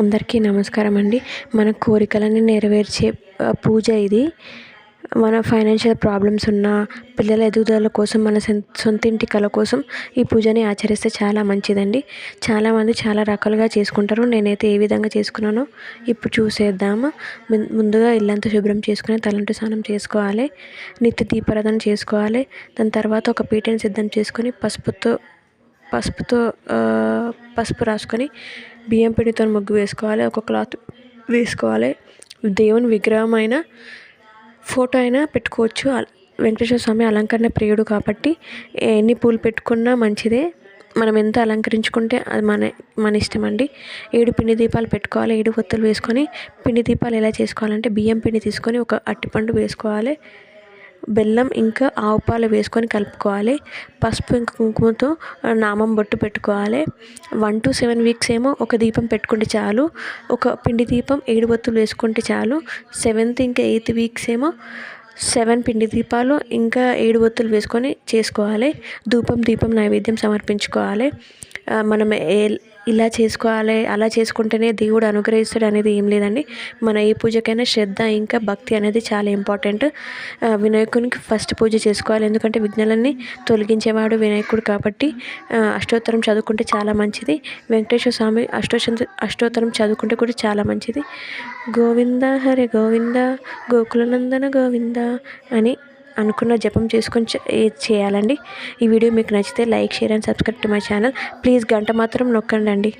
అందరికీ నమస్కారం అండి మన కోరికలని నెరవేర్చే పూజ ఇది. మన ఫైనాన్షియల్ ప్రాబ్లమ్స్ ఉన్న పిల్లల ఎదుగుదల కోసం మన సొంత ఇంటి కల కోసం ఈ పూజని ఆచరిస్తే చాలా మంచిదండి. చాలామంది చాలా రకాలుగా చేసుకుంటారు. నేనైతే ఏ విధంగా చేసుకున్నానో ఇప్పుడు చూసేద్దాము. ముందుగా ఇల్లంతా శుభ్రం చేసుకుని తలంటు స్నానం చేసుకోవాలి. నిత్య దీపారాధన చేసుకోవాలి. దాని తర్వాత ఒక పీటని సిద్ధం చేసుకొని పసుపుతో పసుపుతో పసుపు రాసుకొని బియ్యం పిండితో ముగ్గు వేసుకోవాలి ఒక క్లాత్ వేసుకోవాలి. దేవుని విగ్రహం అయినా ఫోటో అయినా పెట్టుకోవచ్చు. వెంకటేశ్వర స్వామి అలంకరణ ప్రియుడు కాబట్టి ఎన్ని పూలు పెట్టుకున్నా మంచిదే. మనం ఎంత అలంకరించుకుంటే అది మన మన ఇష్టం అండి. ఏడు పిండి దీపాలు పెట్టుకోవాలి ఏడు ఒత్తులు వేసుకొని పిండి దీపాలు ఎలా చేసుకోవాలంటే బియ్యం పిండి తీసుకొని ఒక అరటిపండు వేసుకోవాలి. బెల్లం ఇంకా ఆవు పాలు వేసుకొని కలుపుకోవాలి. పసుపు ఇంకా కుంకుమతో నామం బొట్టు పెట్టుకోవాలి. వన్ టు సెవెన్ వీక్స్ ఏమో ఒక దీపం పెట్టుకుంటే చాలు. ఒక పిండి దీపం ఏడు బొత్తులు వేసుకుంటే చాలు. సెవెంత్ ఇంకా ఎయిత్ వీక్స్ ఏమో సెవెన్ పిండి దీపాలు ఇంకా ఏడు ఒత్తులు వేసుకొని చేసుకోవాలి. ధూపం దీపం నైవేద్యం సమర్పించుకోవాలి. మనం ఏ ఇలా చేసుకోవాలి అలా చేసుకుంటేనే దేవుడు అనుగ్రహిస్తాడు అనేది ఏం లేదండి. మన ఏ పూజకైనా శ్రద్ధ ఇంకా భక్తి అనేది చాలా ఇంపార్టెంట్. వినాయకునికి ఫస్ట్ పూజ చేసుకోవాలి ఎందుకంటే విఘ్నాలన్నీ తొలగించేవాడు వినాయకుడు కాబట్టి అష్టోత్తరం చదువుకుంటే చాలా మంచిది. వెంకటేశ్వర స్వామి అష్టోత్త అష్టోత్తరం చదువుకుంటే కూడా చాలా మంచిది. గోవింద హరే గోవింద గోకులనందన గోవింద అని అనుకున్న జపం చేసుకొని చేయాలండి. ఈ వీడియో మీకు నచ్చితే like share and subscribe to my channel. Please గంట మాత్రం నొక్కండి